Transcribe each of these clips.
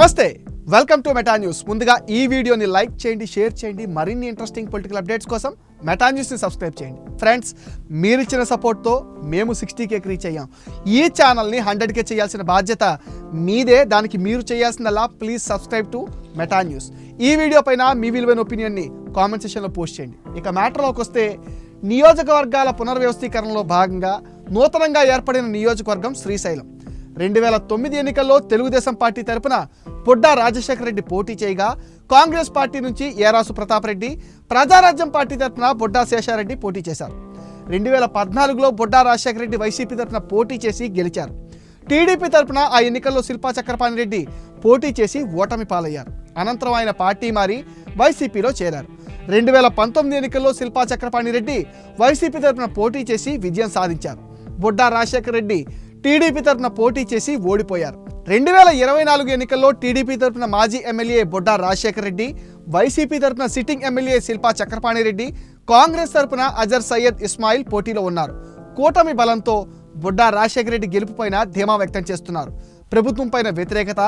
నమస్తే welcome to Meta news ముందుగా ఈ వీడియోని లైక్ చేయండి షేర్ చేయండి మరిన్ని ఇంట్రెస్టింగ్ పొలిటికల్ అప్డేట్స్ కోసం మెటా న్యూస్ని సబ్స్క్రైబ్ చేయండి. ఫ్రెండ్స్ మీరిచ్చిన సపోర్ట్తో మేము సిక్స్టీ కేకి రీచ్ అయ్యాం. ఈ ఛానల్ని హండ్రెడ్కే చేయాల్సిన బాధ్యత మీదే దానికి మీరు చేయాల్సిందల్లా please subscribe to Meta News ఈ వీడియో పైన మీ విలువైన ఒపీనియన్ని కామెంట్ సెక్షన్లో పోస్ట్ చేయండి. ఇక మ్యాటర్లోకి వస్తే నియోజకవర్గాల పునర్వ్యవస్థీకరణలో భాగంగా నూతనంగా ఏర్పడిన నియోజకవర్గం శ్రీశైలం. రెండు వేల తొమ్మిది ఎన్నికల్లో తెలుగుదేశం పార్టీ తరపున పొడ్డా రాజశేఖర రెడ్డి పోటీ చేయగా కాంగ్రెస్ పార్టీ నుంచి ఏరాసు ప్రతాప్ రెడ్డి ప్రజారాజ్యం పార్టీ తరపున బొడ్డా శేషారెడ్డి పోటీ చేశారు. రెండు వేల పద్నాలుగులో బొడ్డా రాజశేఖర రెడ్డి వైసీపీ తరపున పోటీ చేసి గెలిచారు. టీడీపీ తరపున ఆ ఎన్నికల్లో శిల్పా చక్రపాణి రెడ్డి పోటీ చేసి ఓటమి పాలయ్యారు. అనంతరం ఆయన పార్టీ మారి వైసీపీలో చేరారు. రెండు వేల పంతొమ్మిది ఎన్నికల్లో శిల్పా చక్రపాణి రెడ్డి వైసీపీ తరపున పోటీ చేసి విజయం సాధించారు. బొడ్డా రాజశేఖర రెడ్డి టీడీపీ తరపున పోటీ చేసి ఓడిపోయారు. రెండు వేల ఇరవై నాలుగు ఎన్నికల్లో టీడీపీ తరపున మాజీ ఎమ్మెల్యే బొడ్డా రాజశేఖర రెడ్డి వైసీపీ తరపున సిట్టింగ్ ఎమ్మెల్యే శిల్పా చక్రపాణి రెడ్డి కాంగ్రెస్ తరపున అజర్ సయ్యద్ ఇస్మాయిల్ పోటీలో ఉన్నారు. కూటమి బలంతో బొడ్డా రాజశేఖర రెడ్డి గెలుపుపైన ధీమా వ్యక్తం చేస్తున్నారు. ప్రభుత్వం పైన వ్యతిరేకత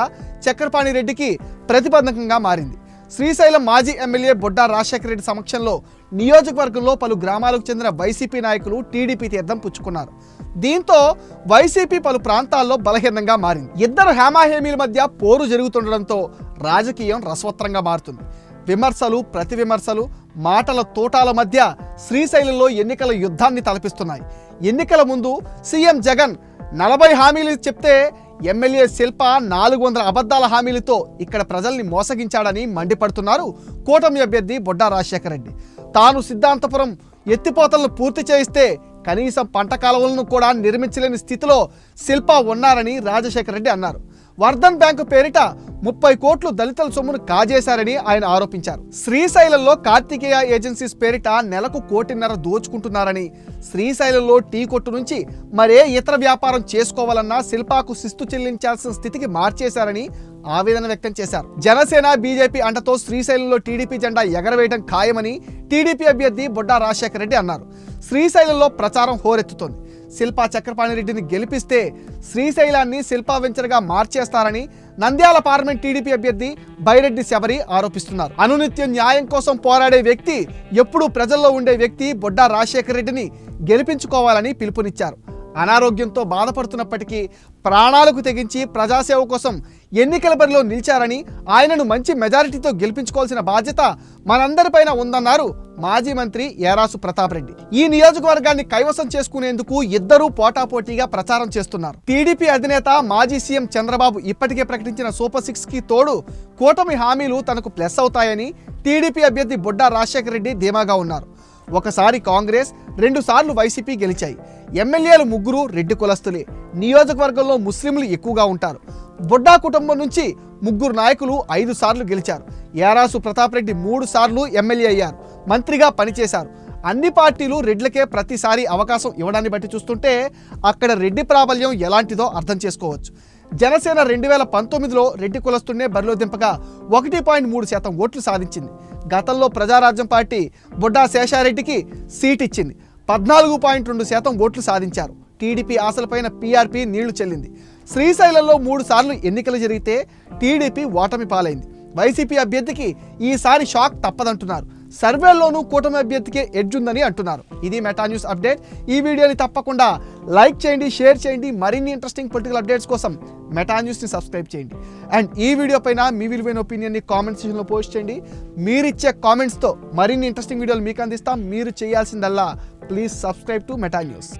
చక్రపాణి రెడ్డికి ప్రతిబంధకంగా మారింది. శ్రీశైలం మాజీ ఎమ్మెల్యే బొడ్డా రాజశేఖర రెడ్డి సమక్షంలో నియోజకవర్గంలో పలు గ్రామాలకు చెందిన వైసీపీ నాయకులు టీడీపీ తీర్థం పుచ్చుకున్నారు. దీంతో వైసీపీ పలు ప్రాంతాల్లో బలహీనంగా మారింది. ఇద్దరు హేమాహేమీల మధ్య పోరు జరుగుతుండడంతో రాజకీయం రసవత్రంగా మారుతుంది. విమర్శలు ప్రతి విమర్శలు మాటల తోటాల మధ్య శ్రీశైలంలో ఎన్నికల యుద్ధాన్ని తలపిస్తున్నాయి. ఎన్నికల ముందు సీఎం జగన్ నలభై హామీలు చెప్తే ఎమ్మెల్యే శిల్ప నాలుగు వందల అబద్ధాల హామీలతో ఇక్కడ ప్రజల్ని మోసగించాడని మండిపడుతున్నారు కూటమి అభ్యర్థి బొడ్డా రాజశేఖర రెడ్డి. తాను సిద్ధాంతపురం ఎత్తిపోతలను పూర్తి చేయిస్తే కనీసం పంట కాలువలను కూడా నిర్మించలేని స్థితిలో శిల్ప ఉన్నారని రాజశేఖర రెడ్డి అన్నారు. వర్ధన్ బ్యాంకు పేరిట ముప్పై కోట్లు దళితుల సొమ్మును కాజేశారని ఆయన ఆరోపించారు. శ్రీశైలంలో కార్తికేయ ఏజెన్సీస్ పేరిట నెలకు కోటిన్నర దోచుకుంటున్నారని శ్రీశైలంలో టీ కొట్టు నుంచి మరే ఇతర వ్యాపారం చేసుకోవాలన్నా శిల్పాకు శిస్తు చెల్లించాల్సిన స్థితికి మార్చేశారని ఆవేదన వ్యక్తం చేశారు. జనసేన బీజేపీ అంటతో శ్రీశైలంలో టీడీపీ జెండా ఎగరవేయడం ఖాయమని టీడీపీ అభ్యర్థి బొడ్డా రాజశేఖర రెడ్డి అన్నారు. శ్రీశైలంలో ప్రచారం హోరెత్తుతోంది. శిల్పా చక్రపాణి రెడ్డిని గెలిపిస్తే శ్రీశైలాన్ని శిల్పా వెంచర్గా మార్చేస్తారని నంద్యాల పార్లమెంట్ టీడీపీ అభ్యర్థి బైరెడ్డి శబరి ఆరోపిస్తున్నారు. అనునిత్యం న్యాయం కోసం పోరాడే వ్యక్తి ఎప్పుడూ ప్రజల్లో ఉండే వ్యక్తి బొడ్డా రాజశేఖర రెడ్డిని గెలిపించుకోవాలని పిలుపునిచ్చారు. అనారోగ్యంతో బాధపడుతున్నప్పటికీ ప్రాణాలకు తెగించి ప్రజాసేవ కోసం ఎన్నికల బరిలో నిలిచారని ఆయనను మంచి మెజారిటీతో గెలిపించుకోవాల్సిన బాధ్యత మనందరిపైన ఉందన్నారు మాజీ మంత్రి ఏరాసు ప్రతాప్ రెడ్డి. ఈ నియోజకవర్గాన్ని కైవసం చేసుకునేందుకు ఇద్దరూ పోటాపోటీగా ప్రచారం చేస్తున్నారు. టీడీపీ అధినేత మాజీ సీఎం చంద్రబాబు ఇప్పటికే ప్రకటించిన సూపర్ సిక్స్కి తోడు కూటమి హామీలు తనకు ప్లస్ అవుతాయని టీడీపీ అభ్యర్థి బుడ్డా రాజశేఖర రెడ్డి ధీమాగా ఉన్నారు. ఒకసారి కాంగ్రెస్ రెండుసార్లు వైసీపీ గెలిచాయి. ఎమ్మెల్యేలు ముగ్గురు రెడ్డి కులస్తులే. నియోజకవర్గంలో ముస్లింలు ఎక్కువగా ఉంటారు. బొడ్డా కుటుంబం నుంచి ముగ్గురు నాయకులు ఐదు సార్లు గెలిచారు. యారాసు ప్రతాప్ రెడ్డి మూడు సార్లు ఎమ్మెల్యే అయ్యారు. మంత్రిగా పనిచేశారు. అన్ని పార్టీలు రెడ్లకే ప్రతిసారి అవకాశం ఇవ్వడాన్ని బట్టి చూస్తుంటే అక్కడ రెడ్డి ప్రాబల్యం ఎలాంటిదో అర్థం చేసుకోవచ్చు. జనసేన రెండు వేల పంతొమ్మిదిలో రెడ్డి కులస్తున్నే బరిలో దింపగా ఒకటి పాయింట్ మూడు శాతం ఓట్లు సాధించింది. గతంలో ప్రజారాజ్యం పార్టీ బుడ్డా శేషారెడ్డికి సీట్ ఇచ్చింది. పద్నాలుగు పాయింట్ రెండు శాతం ఓట్లు సాధించారు. టీడీపీ ఆశలపైన పీఆర్పీ నీళ్ళు చెల్లింది. శ్రీశైలంలో మూడు సార్లు ఎన్నికలు జరిగితే టీడీపీ ఓటమి పాలైంది. వైసీపీ అభ్యర్థికి ఈసారి షాక్ తప్పదంటున్నారు. సర్వేలోనూ కూటమి అభ్యర్థికే ఎడ్జ్ ఉందని అంటున్నారు. ఇది మెటా న్యూస్ అప్డేట్. ఈ వీడియోని తప్పకుండా లైక్ చేయండి షేర్ చేయండి. మరిన్ని ఇంట్రెస్టింగ్ పొలిటికల్ అప్డేట్స్ కోసం మెటా న్యూస్ని సబ్స్క్రైబ్ చేయండి. అండ్ ఈ వీడియో పైన మీ విలువైన ఒపీనియన్ని కామెంట్ సెక్షన్లో పోస్ట్ చేయండి. మీరిచ్చే కామెంట్స్తో మరిన్ని ఇంట్రెస్టింగ్ వీడియోలు మీకు అందిస్తాం. మీరు చేయాల్సిందల్లా please subscribe to Meta News